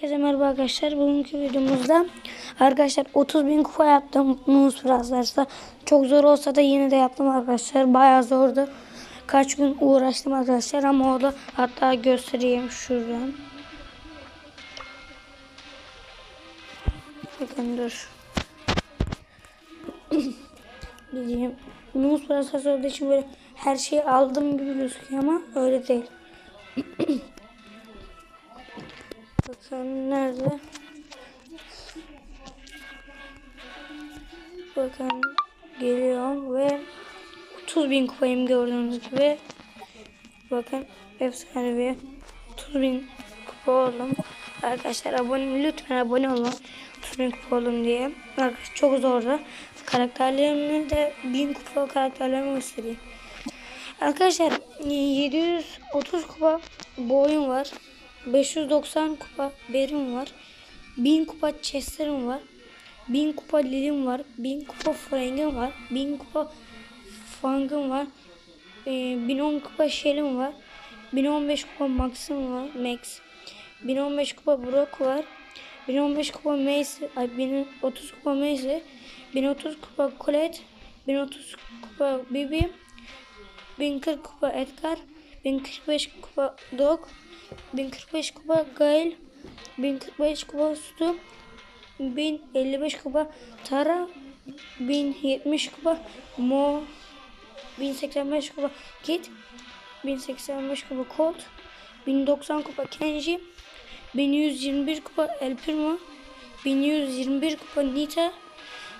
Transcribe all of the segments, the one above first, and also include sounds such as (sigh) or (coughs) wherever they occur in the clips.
Herkese merhaba arkadaşlar. Bugünkü videomuzda arkadaşlar 30 bin kupa yaptım Nuz Plus'larsa. Çok zor olsa da yine de yaptım arkadaşlar. Bayağı zordu. Kaç gün uğraştım arkadaşlar ama o da hatta göstereyim şuradan. Bakın dur. (coughs) Diyeyim. Nuz Plus'lar olduğu için böyle her şeyi aldım gibi gözüküyor ama öyle değil. (coughs) Bakın nerede? Bakın geliyorum ve 30 bin kupayım gördüğünüz gibi. Bakın efsane bir 30 bin kupa oldum. Arkadaşlar abone lütfen abone olun. 30 bin kupa oldum diye. Arkadaşlar çok zordu. Karakterlerimi de 1000 kupa karakterlerimi göstereyim. Arkadaşlar 730 kupa boyun var. 590 kupa berim var. 1000 kupa chester'ım var. 1000 kupa lilim var. 1000 kupa frang'im var. 1000 kupa fang'ım var. Ee, 1010 kupa shell'im var. 1015 kupa max'ım var. Max. 1015 kupa brock var. 1015 kupa mace. Ay 1030 kupa mace. 1030 kupa colette. 1030 kupa bibi. 1040 kupa Edgar, 1045 kupa Dog, 1045 kupa Gail, 1045 kupa Stu, 1055 kupa Tara, 1070 kupa Mo, 1085 kupa Kit, 1085 kupa Colt, 1090 kupa Kenji, 1121 kupa El Primo, 1121 kupa Nita,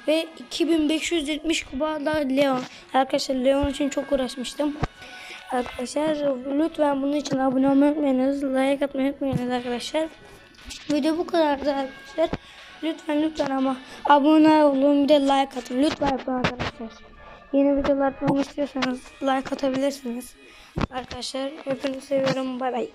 ve 2570 kupa da Leon. Arkadaşlar Leon için çok uğraşmıştım. Arkadaşlar lütfen bunun için abone olmayı unutmayınız. Like atmayı unutmayınız arkadaşlar. Video bu kadardı arkadaşlar. Lütfen lütfen ama abone olun bir de like atın. Lütfen yapın arkadaşlar. Yeni videolar atmamı istiyorsanız like atabilirsiniz. Arkadaşlar hepinizi seviyorum. Bay bay.